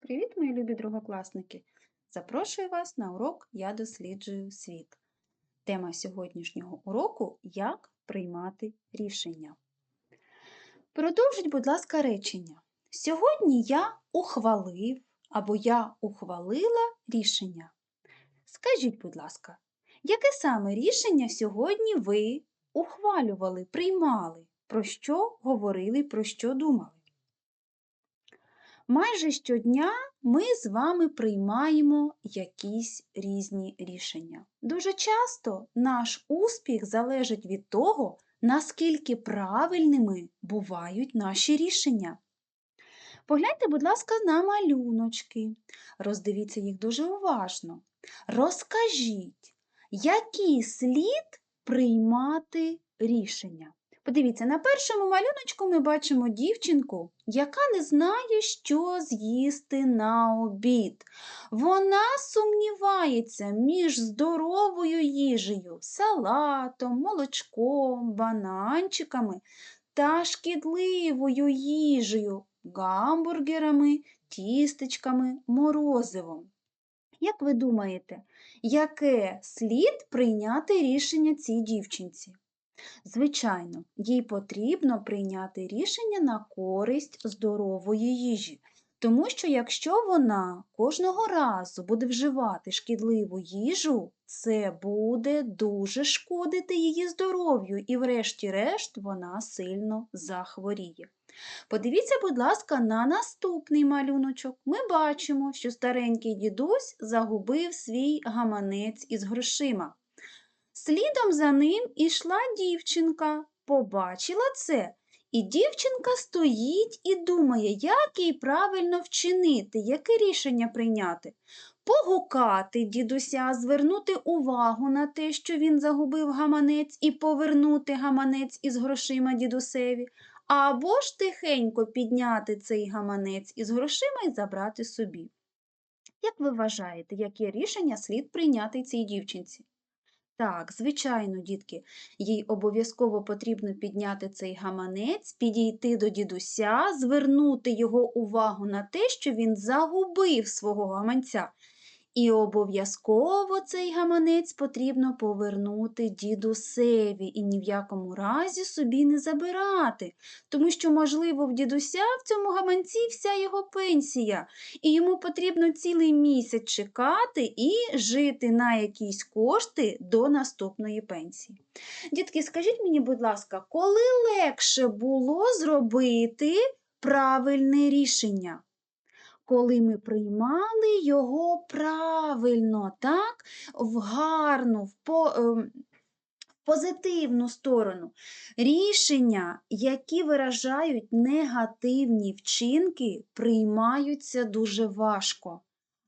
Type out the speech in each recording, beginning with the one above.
Привіт, мої любі другокласники! Запрошую вас на урок Я досліджую світ. Тема сьогоднішнього уроку як приймати рішення. Продовжіть, будь ласка, речення. Сьогодні я ухвалив або я ухвалила рішення. Скажіть, будь ласка, яке саме рішення сьогодні ви ухвалювали, приймали? Про що говорили, про що думали? Майже щодня ми з вами приймаємо якісь різні рішення. Дуже часто наш успіх залежить від того, наскільки правильними бувають наші рішення. Погляньте, будь ласка, на малюночки. Роздивіться їх дуже уважно. Розкажіть, який слід приймати рішення? Подивіться, на першому малюночку ми бачимо дівчинку, яка не знає, що з'їсти на обід. Вона сумнівається між здоровою їжею, салатом, молочком, бананчиками та шкідливою їжею, гамбургерами, тістечками, морозивом. Як ви думаєте, яке слід прийняти рішення цій дівчинці? Звичайно, їй потрібно прийняти рішення на користь здорової їжі, тому що якщо вона кожного разу буде вживати шкідливу їжу, це буде дуже шкодити її здоров'ю і, врешті-решт, вона сильно захворіє. Подивіться, будь ласка, на наступний малюночок. Ми бачимо, що старенький дідусь загубив свій гаманець із грошима. Слідом за ним ішла дівчинка, побачила це, і дівчинка стоїть і думає, як їй правильно вчинити, яке рішення прийняти. Погукати дідуся, звернути увагу на те, що він загубив гаманець, і повернути гаманець із грошима дідусеві, або ж тихенько підняти цей гаманець із грошима і забрати собі. Як ви вважаєте, яке рішення слід прийняти цій дівчинці? Так, звичайно, дітки, їй обов'язково потрібно підняти цей гаманець, підійти до дідуся, звернути його увагу на те, що він загубив свого гаманця. І обов'язково цей гаманець потрібно повернути дідусеві і ні в якому разі собі не забирати, тому що, можливо, в дідуся в цьому гаманці вся його пенсія, і йому потрібно цілий місяць чекати і жити на якісь кошти до наступної пенсії. Дітки, скажіть мені, будь ласка, коли легше було зробити правильне рішення? Коли ми приймали його правильно, так, в гарну, в по, ем, позитивну сторону. Рішення, які виражають негативні вчинки, приймаються дуже важко.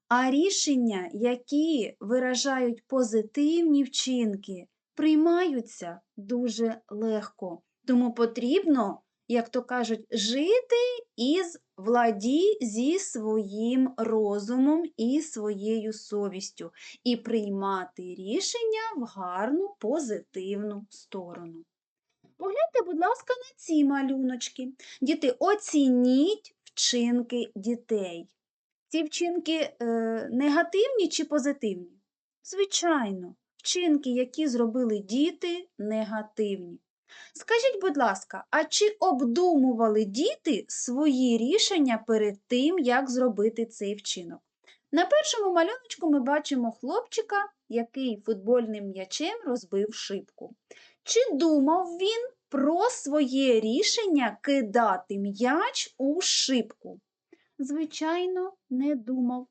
А рішення, які виражають позитивні вчинки, приймаються дуже легко. Тому потрібно, як то кажуть, жити із владі зі своїм розумом і своєю совістю і приймати рішення в гарну позитивну сторону. Погляньте, будь ласка, на ці малюночки. Діти, оцініть вчинки дітей. Ці вчинки е, негативні чи позитивні? Звичайно, вчинки, які зробили діти, негативні. Скажіть, будь ласка, а чи обдумували діти свої рішення перед тим, як зробити цей вчинок? На першому малюночку ми бачимо хлопчика, який футбольним м'ячем розбив шибку. Чи думав він про своє рішення кидати м'яч у шибку? Звичайно, не думав.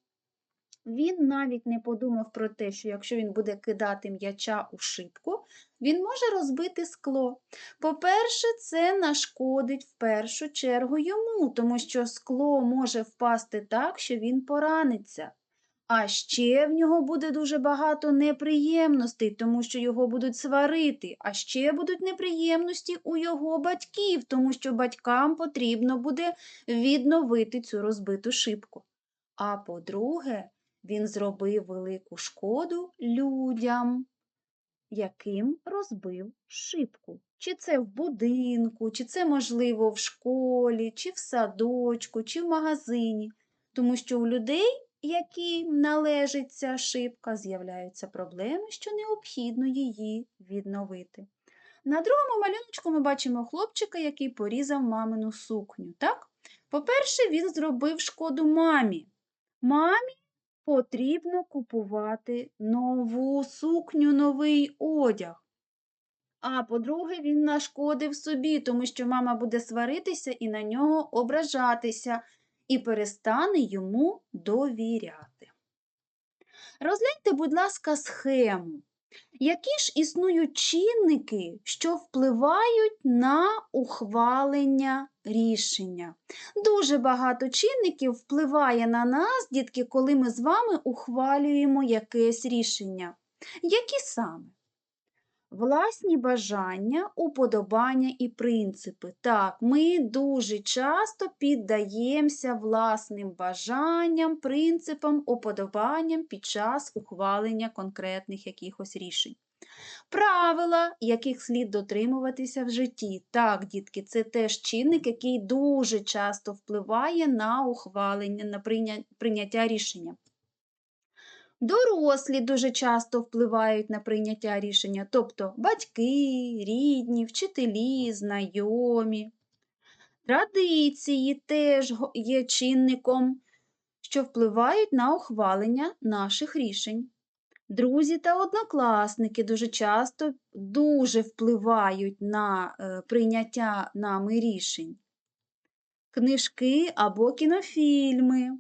Він навіть не подумав про те, що якщо він буде кидати м'яча у шибку, він може розбити скло. По-перше, це нашкодить в першу чергу йому, тому що скло може впасти так, що він пораниться. А ще в нього буде дуже багато неприємностей, тому що його будуть сварити, а ще будуть неприємності у його батьків, тому що батькам потрібно буде відновити цю розбиту шибку. А по-друге, він зробив велику шкоду людям, яким розбив шибку. Чи це в будинку, чи це, можливо, в школі, чи в садочку, чи в магазині. тому що у людей, яким належить ця шибка, з'являються проблеми, що необхідно її відновити. На другому малюночку ми бачимо хлопчика, який порізав мамину сукню. Так? По-перше, він зробив шкоду мамі. Мамі потрібно купувати нову сукню, новий одяг. А по-друге, він нашкодив собі, тому що мама буде сваритися і на нього ображатися, і перестане йому довіряти. Розгляньте, будь ласка, схему. Які ж існують чинники, що впливають на ухвалення рішення? Дуже багато чинників впливає на нас, дітки, коли ми з вами ухвалюємо якесь рішення. Які саме? Власні бажання, уподобання і принципи. Так, ми дуже часто піддаємося власним бажанням, принципам, уподобанням під час ухвалення конкретних якихось рішень. Правила, яких слід дотримуватися в житті. Так, дітки, це теж чинник, який дуже часто впливає на ухвалення, на прийняття рішення. Дорослі дуже часто впливають на прийняття рішення, тобто батьки, рідні, вчителі, знайомі. Традиції теж є чинником, що впливають на ухвалення наших рішень. Друзі та однокласники дуже часто дуже впливають на е, прийняття нами рішень. Книжки або кінофільми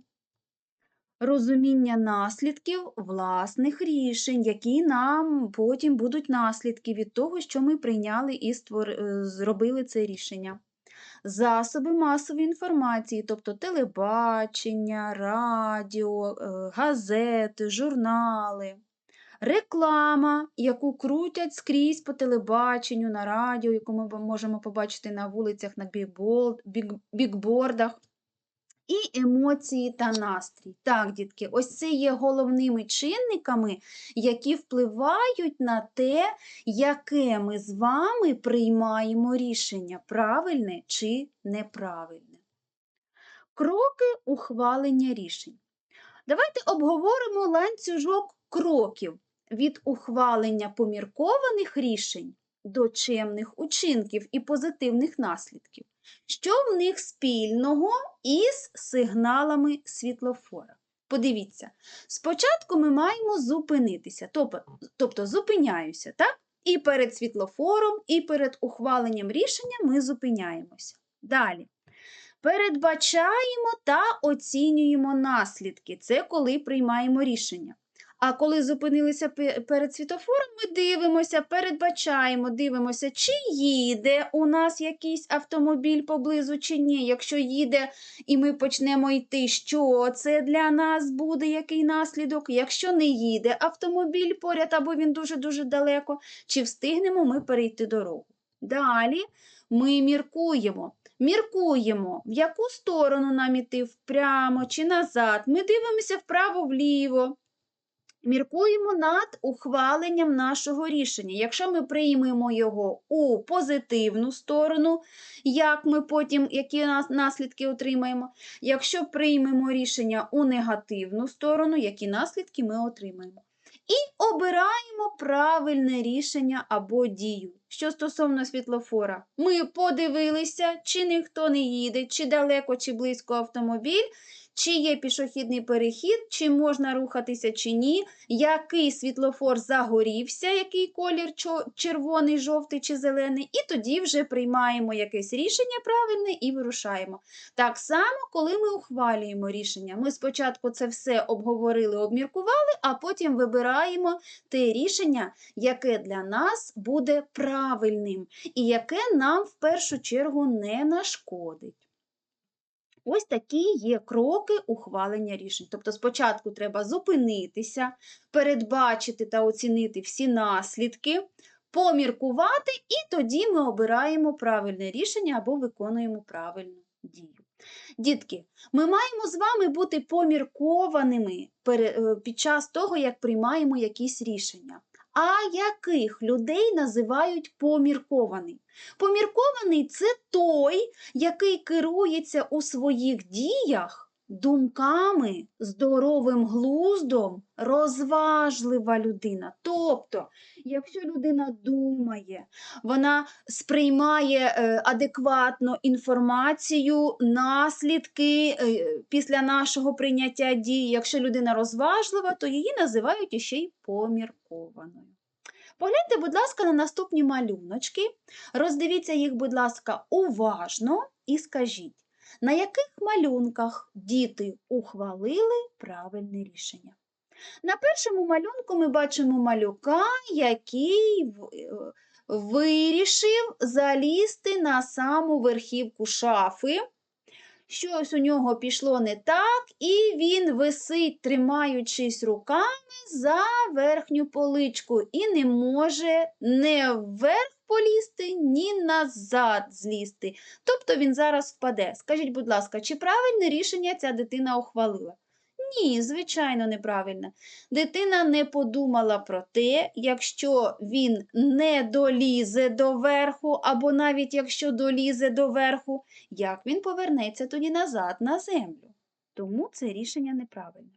розуміння наслідків власних рішень, які нам потім будуть наслідки від того, що ми прийняли і створ... Е, зробили це рішення. Засоби масової інформації, тобто телебачення, радіо, е, газети, журнали, реклама, яку крутять скрізь по телебаченню, на радіо, яку ми можемо побачити на вулицях, на бікбордах і емоції та настрій. Так, дітки, ось це є головними чинниками, які впливають на те, яке ми з вами приймаємо рішення, правильне чи неправильне. Кроки ухвалення рішень. Давайте обговоримо ланцюжок кроків від ухвалення поміркованих рішень до чемних учинків і позитивних наслідків. Що в них спільного із сигналами світлофора? Подивіться, спочатку ми маємо зупинитися, тобто зупиняюся, так? І перед світлофором, і перед ухваленням рішення ми зупиняємося. Далі. Передбачаємо та оцінюємо наслідки. Це коли приймаємо рішення. А коли зупинилися перед світофором, ми дивимося, передбачаємо, дивимося, чи їде у нас якийсь автомобіль поблизу, чи ні. Якщо їде і ми почнемо йти, що це для нас буде, який наслідок? Якщо не їде автомобіль поряд або він дуже-дуже далеко, чи встигнемо ми перейти дорогу? Далі ми міркуємо. Міркуємо, в яку сторону нам іти впрямо чи назад. Ми дивимося вправо-вліво. Міркуємо над ухваленням нашого рішення. Якщо ми приймемо його у позитивну сторону, як ми потім, які наслідки отримаємо. Якщо приймемо рішення у негативну сторону, які наслідки ми отримаємо. І обираємо правильне рішення або дію. Що стосовно світлофора, ми подивилися, чи ніхто не їде, чи далеко, чи близько автомобіль, чи є пішохідний перехід, чи можна рухатися, чи ні, який світлофор загорівся, який колір червоний, жовтий чи зелений, і тоді вже приймаємо якесь рішення правильне і вирушаємо. Так само, коли ми ухвалюємо рішення, ми спочатку це все обговорили, обміркували, а потім вибираємо те рішення, яке для нас буде правильним, і яке нам в першу чергу не нашкодить. Ось такі є кроки ухвалення рішень. Тобто, спочатку треба зупинитися, передбачити та оцінити всі наслідки, поміркувати, і тоді ми обираємо правильне рішення або виконуємо правильну дію. Дітки, ми маємо з вами бути поміркованими е, під час того, як приймаємо якісь рішення. А яких людей називають поміркований? Поміркований це той, який керується у своїх діях думками, здоровим глуздом розважлива людина. Тобто, якщо людина думає, вона сприймає е, адекватно інформацію, наслідки е, після нашого прийняття дій. Якщо людина розважлива, то її називають іще й поміркованою. Погляньте, будь ласка, на наступні малюночки. Роздивіться їх, будь ласка, уважно і скажіть, на яких малюнках діти ухвалили правильне рішення? На першому малюнку ми бачимо малюка, який е, вирішив залізти на саму верхівку шафи. Щось у нього пішло не так, і він висить, тримаючись руками за верхню поличку, і не може не вверх полізти, ні назад злізти. Тобто він зараз впаде. Скажіть, будь ласка, чи правильне рішення ця дитина ухвалила? Ні, звичайно, неправильно. Дитина не подумала про те, якщо він не долізе до верху, або навіть якщо долізе до верху, як він повернеться тоді назад на землю. Тому це рішення неправильне.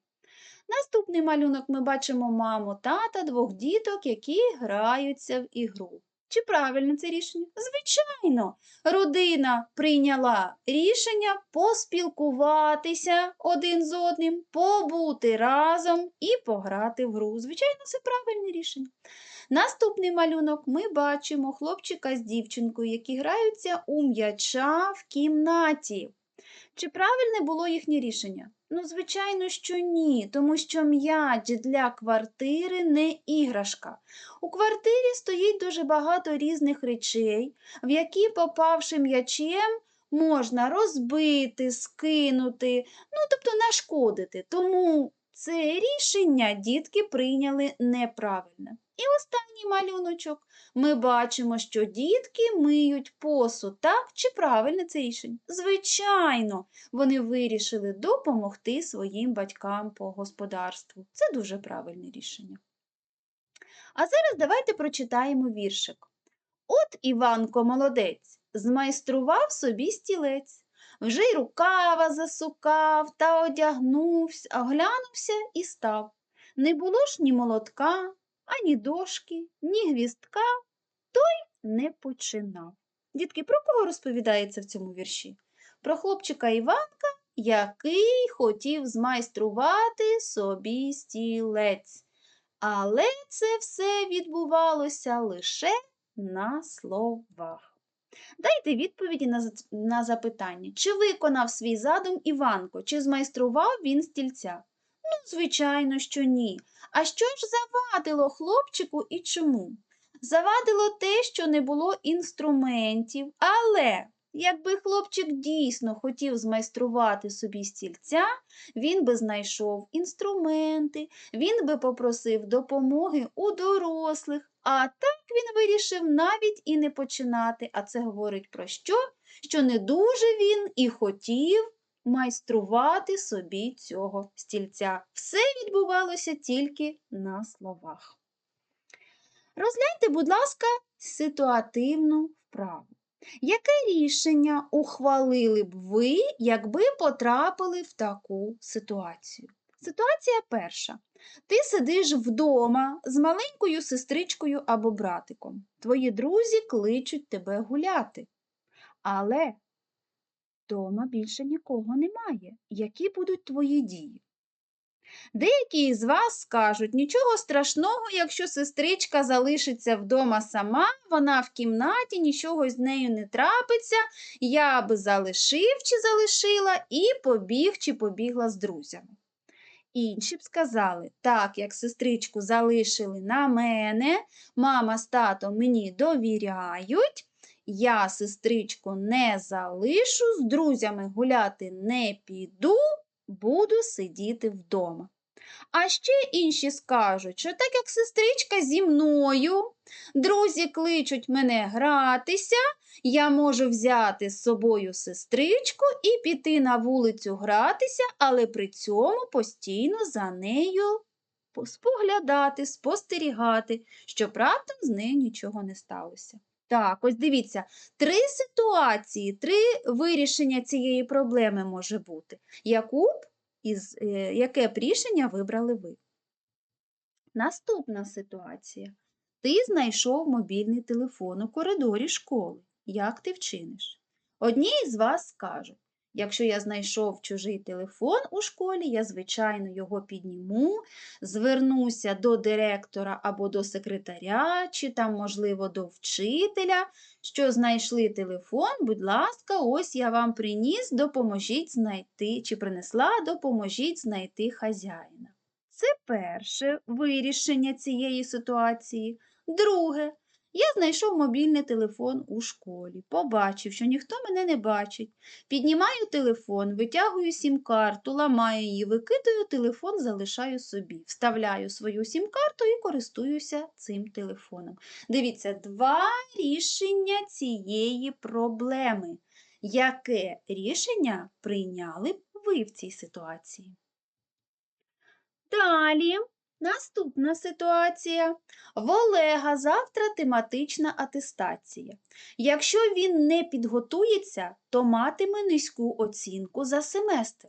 Наступний малюнок ми бачимо маму, тата, двох діток, які граються в ігру. Чи правильне це рішення? Звичайно, родина прийняла рішення поспілкуватися один з одним, побути разом і пограти в гру. Звичайно, це правильне рішення. Наступний малюнок ми бачимо хлопчика з дівчинкою, які граються у м'яча в кімнаті. Чи правильне було їхнє рішення? Ну, звичайно, що ні, тому що м'яч для квартири не іграшка. У квартирі стоїть дуже багато різних речей, в які, попавши м'ячем, можна розбити, скинути, ну, тобто нашкодити. Тому це рішення дітки прийняли неправильно. І останній малюночок. Ми бачимо, що дітки миють посуд, так? Чи правильне це рішення? Звичайно, вони вирішили допомогти своїм батькам по господарству. Це дуже правильне рішення. А зараз давайте прочитаємо віршик. От Іванко молодець, змайстрував собі стілець, вже й рукава засукав та одягнувся, оглянувся і став. Не було ж ні молотка, ані дошки, ні гвістка, той не починав. Дітки, про кого розповідається в цьому вірші? Про хлопчика Іванка, який хотів змайструвати собі стілець. Але це все відбувалося лише на словах. Дайте відповіді на, запитання, чи виконав свій задум Іванко, чи змайстрував він стільця? Ну, звичайно, що ні. А що ж завадило хлопчику і чому? Завадило те, що не було інструментів, але якби хлопчик дійсно хотів змайструвати собі стільця, він би знайшов інструменти, він би попросив допомоги у дорослих, а так він вирішив навіть і не починати. А це говорить про що? Що не дуже він і хотів майструвати собі цього стільця. Все відбувалося тільки на словах. Розгляньте, будь ласка, ситуативну вправу. Яке рішення ухвалили б ви, якби потрапили в таку ситуацію? Ситуація перша. Ти сидиш вдома з маленькою сестричкою або братиком. Твої друзі кличуть тебе гуляти. Але вдома більше нікого немає. Які будуть твої дії? Деякі з вас скажуть, нічого страшного, якщо сестричка залишиться вдома сама, вона в кімнаті, нічого з нею не трапиться, я би залишив чи залишила і побіг чи побігла з друзями. Інші б сказали, так як сестричку залишили на мене, мама з татом мені довіряють, я сестричку не залишу, з друзями гуляти не піду, буду сидіти вдома. А ще інші скажуть, що так як сестричка зі мною, друзі кличуть мене гратися, я можу взяти з собою сестричку і піти на вулицю гратися, але при цьому постійно за нею споглядати, спостерігати, щоб раптом з нею нічого не сталося. Так, ось дивіться, три ситуації, три вирішення цієї проблеми може бути. Яку б із, е, яке б рішення вибрали ви? Наступна ситуація. Ти знайшов мобільний телефон у коридорі школи. Як ти вчиниш? Одні з вас скажуть, якщо я знайшов чужий телефон у школі, я, звичайно, його підніму, звернуся до директора або до секретаря, чи там, можливо, до вчителя, що знайшли телефон, будь ласка, ось я вам приніс, допоможіть знайти, чи принесла, допоможіть знайти хазяїна. Це перше вирішення цієї ситуації. Друге, я знайшов мобільний телефон у школі, побачив, що ніхто мене не бачить. Піднімаю телефон, витягую сім-карту, ламаю її, викидаю телефон, залишаю собі. Вставляю свою сім-карту і користуюся цим телефоном. Дивіться, два рішення цієї проблеми. Яке рішення прийняли б ви в цій ситуації? Далі, наступна ситуація. В Олега завтра тематична атестація. Якщо він не підготується, то матиме низьку оцінку за семестр.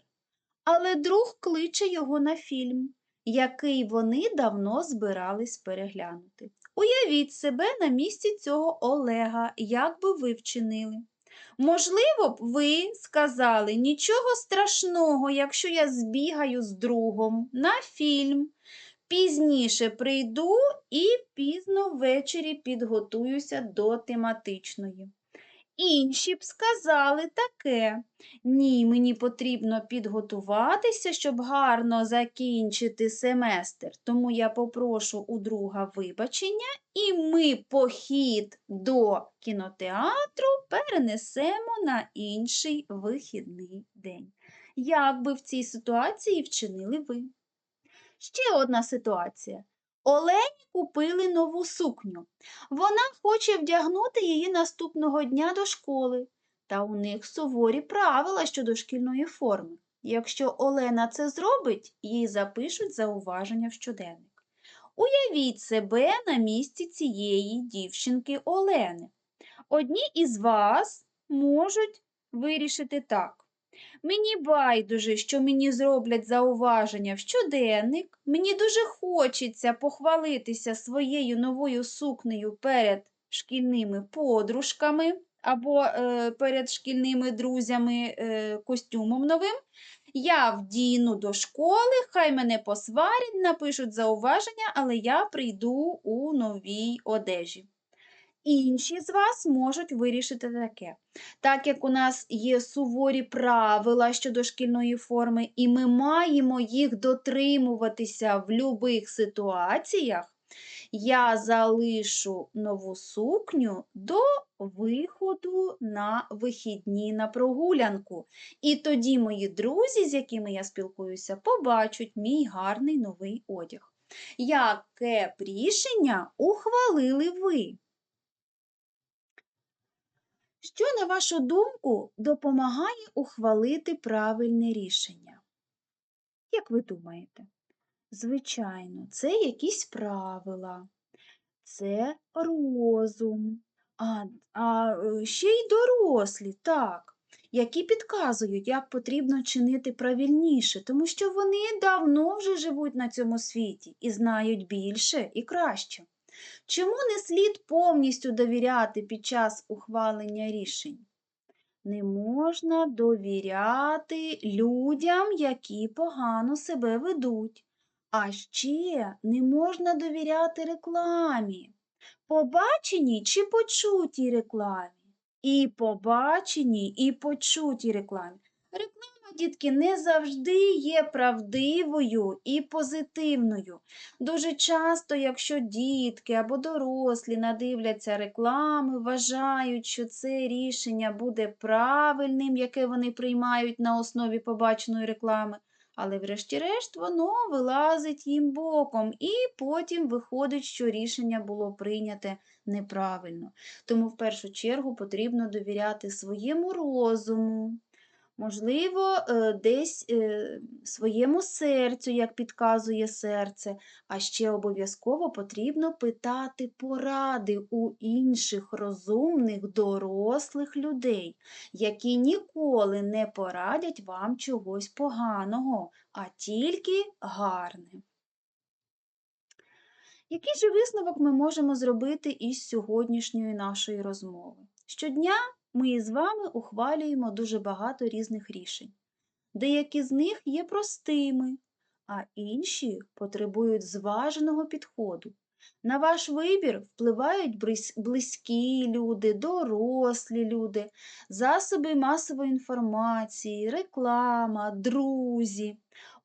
Але друг кличе його на фільм, який вони давно збирались переглянути. Уявіть себе на місці цього Олега, як би ви вчинили. Можливо б, ви сказали нічого страшного, якщо я збігаю з другом на фільм. Пізніше прийду і пізно ввечері підготуюся до тематичної. Інші б сказали таке. Ні, мені потрібно підготуватися, щоб гарно закінчити семестр. Тому я попрошу у друга вибачення, і ми похід до кінотеатру перенесемо на інший вихідний день. Як би в цій ситуації вчинили ви? Ще одна ситуація. Олені купили нову сукню. Вона хоче вдягнути її наступного дня до школи. Та у них суворі правила щодо шкільної форми. Якщо Олена це зробить, їй запишуть зауваження в щоденник. Уявіть себе на місці цієї дівчинки Олени. Одні із вас можуть вирішити так. Мені байдуже, що мені зроблять зауваження в щоденник. Мені дуже хочеться похвалитися своєю новою сукнею перед шкільними подружками або е, перед шкільними друзями е, костюмом новим. Я вдіну до школи, хай мене посварять, напишуть зауваження, але я прийду у новій одежі. Інші з вас можуть вирішити таке. Так як у нас є суворі правила щодо шкільної форми, і ми маємо їх дотримуватися в будь-яких ситуаціях, я залишу нову сукню до виходу на вихідні на прогулянку. І тоді мої друзі, з якими я спілкуюся, побачать мій гарний новий одяг. Яке рішення ухвалили ви? Що, на вашу думку, допомагає ухвалити правильне рішення? Як ви думаєте? Звичайно, це якісь правила, це розум, а, а е, ще й дорослі, так, які підказують, як потрібно чинити правильніше, тому що вони давно вже живуть на цьому світі і знають більше і краще. Чому не слід повністю довіряти під час ухвалення рішень? Не можна довіряти людям, які погано себе ведуть. А ще не можна довіряти рекламі. Побаченій чи почутій рекламі. І побаченій, і почутій рекламі. Реклама, дітки, не завжди є правдивою і позитивною. Дуже часто, якщо дітки або дорослі надивляться реклами, вважають, що це рішення буде правильним, яке вони приймають на основі побаченої реклами. Але, врешті-решт, воно вилазить їм боком, і потім виходить, що рішення було прийняте неправильно. Тому в першу чергу потрібно довіряти своєму розуму, Можливо, е, десь е, своєму серцю, як підказує серце, а ще обов'язково потрібно питати поради у інших розумних, дорослих людей, які ніколи не порадять вам чогось поганого, а тільки гарне. Який же висновок ми можемо зробити із сьогоднішньої нашої розмови? Щодня ми із вами ухвалюємо дуже багато різних рішень. Деякі з них є простими, а інші потребують зваженого підходу. На ваш вибір впливають близькі люди, дорослі люди, засоби масової інформації, реклама, друзі.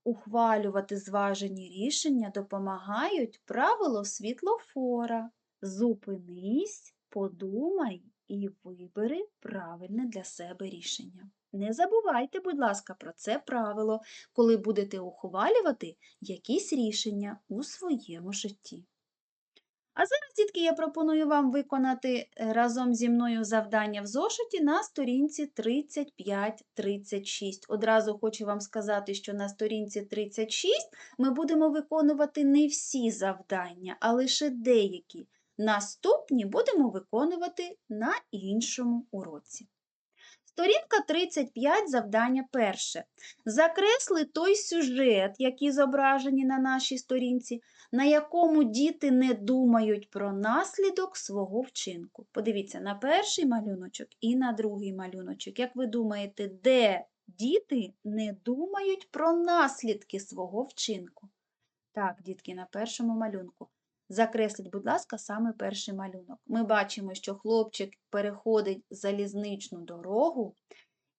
Ухвалювати зважені рішення допомагають правило світлофора. Зупинись, подумай і вибери правильне для себе рішення. Не забувайте, будь ласка, про це правило, коли будете ухвалювати якісь рішення у своєму житті. А зараз, дітки, я пропоную вам виконати е, разом зі мною завдання в зошиті на сторінці 35-36. Одразу хочу вам сказати, що на сторінці 36 ми будемо виконувати не всі завдання, а лише деякі. Наступні будемо виконувати на іншому уроці. Сторінка 35, завдання перше. Закресли той сюжет, який зображені на нашій сторінці, на якому діти не думають про наслідок свого вчинку. Подивіться на перший малюночок і на другий малюночок. Як ви думаєте, де діти не думають про наслідки свого вчинку? Так, дітки, на першому малюнку. Закресліть, будь ласка, саме перший малюнок. Ми бачимо, що хлопчик переходить залізничну дорогу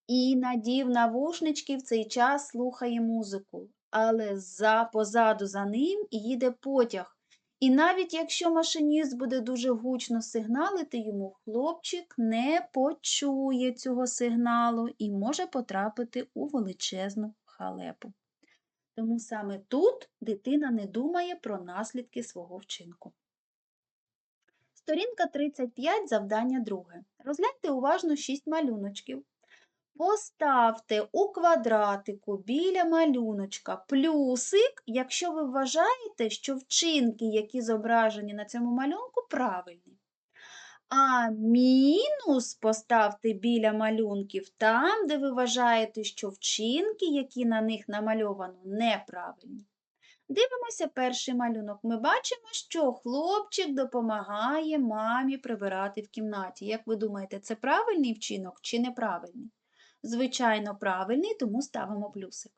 і надів навушнички в цей час слухає музику, але за, позаду за ним їде потяг. І навіть якщо машиніст буде дуже гучно сигналити йому, хлопчик не почує цього сигналу і може потрапити у величезну халепу. Тому саме тут дитина не думає про наслідки свого вчинку. Сторінка 35, завдання друге. Розгляньте уважно 6 малюночків. Поставте у квадратику біля малюночка плюсик, якщо ви вважаєте, що вчинки, які зображені на цьому малюнку, правильні. А мінус поставте біля малюнків там, де ви вважаєте, що вчинки, які на них намальовано, неправильні. Дивимося перший малюнок. Ми бачимо, що хлопчик допомагає мамі прибирати в кімнаті. Як ви думаєте, це правильний вчинок чи неправильний? Звичайно, правильний, тому ставимо плюсик.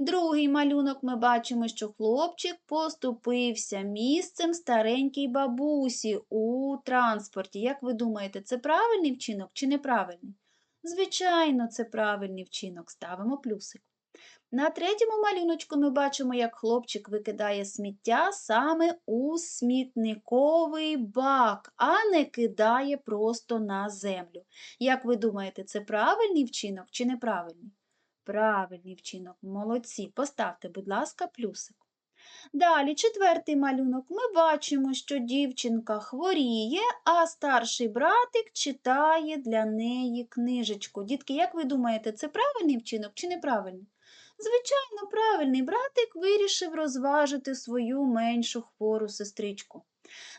Другий малюнок ми бачимо, що хлопчик поступився місцем старенькій бабусі у транспорті. Як ви думаєте, це правильний вчинок чи неправильний? Звичайно, це правильний вчинок. Ставимо плюсик. На третьому малюночку ми бачимо, як хлопчик викидає сміття саме у смітниковий бак, а не кидає просто на землю. Як ви думаєте, це правильний вчинок чи неправильний? Правильний вчинок, молодці. Поставте, будь ласка, плюсик. Далі, четвертий малюнок. Ми бачимо, що дівчинка хворіє, а старший братик читає для неї книжечку. Дітки, як ви думаєте, це правильний вчинок чи неправильний? Звичайно, правильний братик вирішив розважити свою меншу хвору сестричку.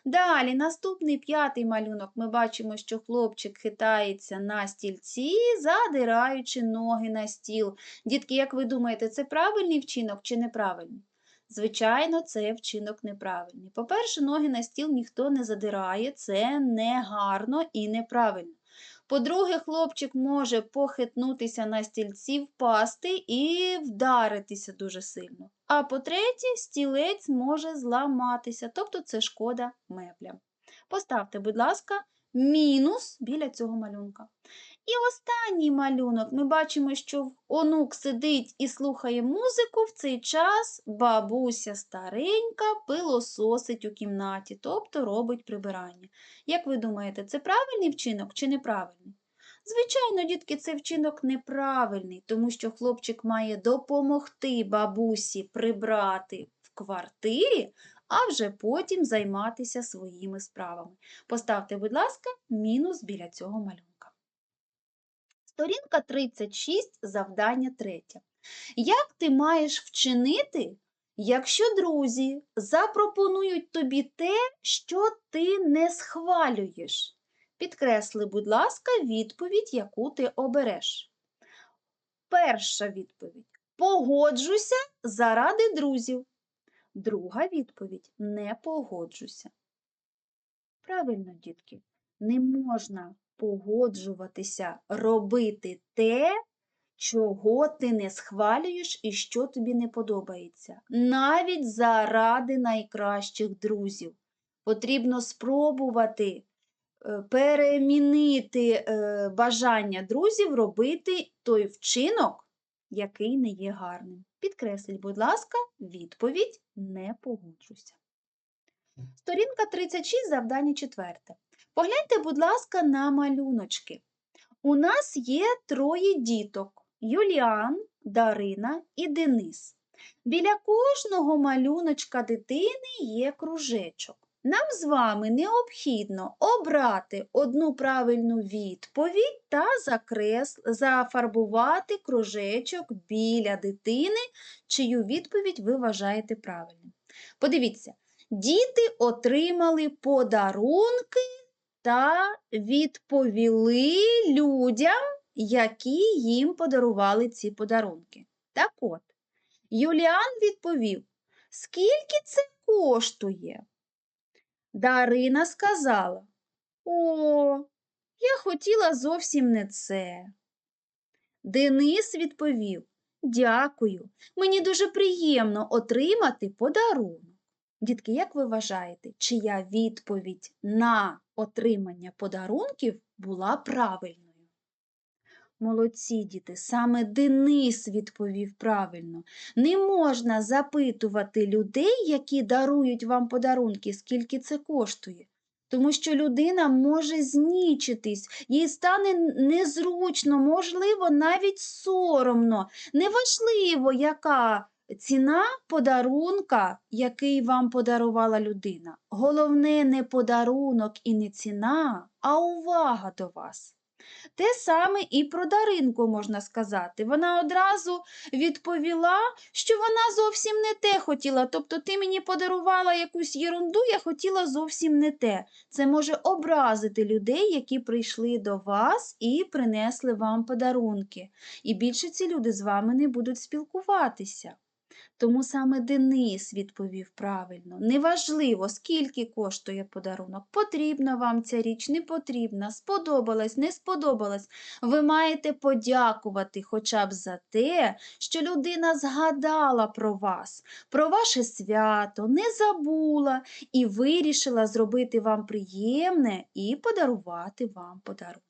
Далі, наступний п'ятий малюнок. Ми бачимо, що хлопчик хитається на стільці, задираючи ноги на стіл. Дітки, як ви думаєте, це правильний вчинок чи неправильний? Звичайно, це вчинок неправильний. По-перше, ноги на стіл ніхто не задирає, це негарно і неправильно. По-друге, хлопчик може похитнутися на стільці, впасти і вдаритися дуже сильно. А по-третє, стілець може зламатися, тобто це шкода меблям. Поставте, будь ласка, мінус біля цього малюнка. І останній малюнок. Ми бачимо, що онук сидить і слухає музику. В цей час бабуся старенька пилососить у кімнаті, тобто робить прибирання. Як ви думаєте, це правильний вчинок чи неправильний? Звичайно, дітки, цей вчинок неправильний, тому що хлопчик має допомогти бабусі прибрати в квартирі, а вже потім займатися своїми справами. Поставте, будь ласка, мінус біля цього малюнка. Сторінка 36, завдання третє. Як ти маєш вчинити, якщо друзі запропонують тобі те, що ти не схвалюєш? Підкресли, будь ласка, відповідь, яку ти обереш. Перша відповідь. Погоджуся заради друзів. Друга відповідь не погоджуся. Правильно, дітки, не можна погоджуватися робити те, чого ти не схвалюєш і що тобі не подобається. Навіть заради найкращих друзів. Потрібно спробувати е, перемінити е, бажання друзів робити той вчинок, який не є гарним. Підкресліть, будь ласка, відповідь не погоджуся. Сторінка 36, завдання четверте. Погляньте, будь ласка, на малюночки. У нас є троє діток: Юліан, Дарина і Денис. Біля кожного малюночка дитини є кружечок. Нам з вами необхідно обрати одну правильну відповідь та закрес... зафарбувати кружечок біля дитини, чию відповідь ви вважаєте правильним. Подивіться, діти отримали подарунки та відповіли людям, які їм подарували ці подарунки. Так от, Юліан відповів, скільки це коштує? Дарина сказала, О, я хотіла зовсім не це. Денис відповів, Дякую, мені дуже приємно отримати подарунок. Дітки, як ви вважаєте, чия відповідь на отримання подарунків була правильною? Молодці діти, саме Денис відповів правильно. Не можна запитувати людей, які дарують вам подарунки, скільки це коштує. Тому що людина може знічитись, їй стане незручно, можливо, навіть соромно. Неважливо, яка ціна подарунка, який вам подарувала людина. Головне не подарунок і не ціна, а увага до вас. Те саме і про Даринку можна сказати. Вона одразу відповіла, що вона зовсім не те хотіла. Тобто ти мені подарувала якусь єрунду, я хотіла зовсім не те. Це може образити людей, які прийшли до вас і принесли вам подарунки. І більше ці люди з вами не будуть спілкуватися. Тому саме Денис відповів правильно. Неважливо, скільки коштує подарунок. Потрібна вам ця річ, не потрібна, сподобалась, не сподобалась. Ви маєте подякувати хоча б за те, що людина згадала про вас, про ваше свято, не забула і вирішила зробити вам приємне і подарувати вам подарунок.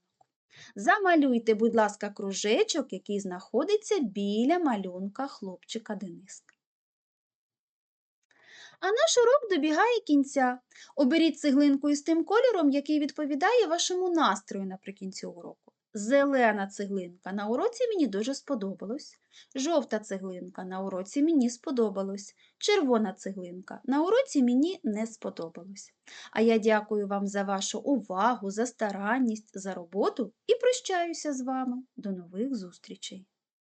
Замалюйте, будь ласка, кружечок, який знаходиться біля малюнка хлопчика Дениска. А наш урок добігає кінця. Оберіть цеглинку із тим кольором, який відповідає вашому настрою наприкінці уроку. Зелена цеглинка на уроці мені дуже сподобалось. Жовта цеглинка на уроці мені сподобалось. Червона цеглинка на уроці мені не сподобалось. А я дякую вам за вашу увагу, за старанність, за роботу і прощаюся з вами. До нових зустрічей!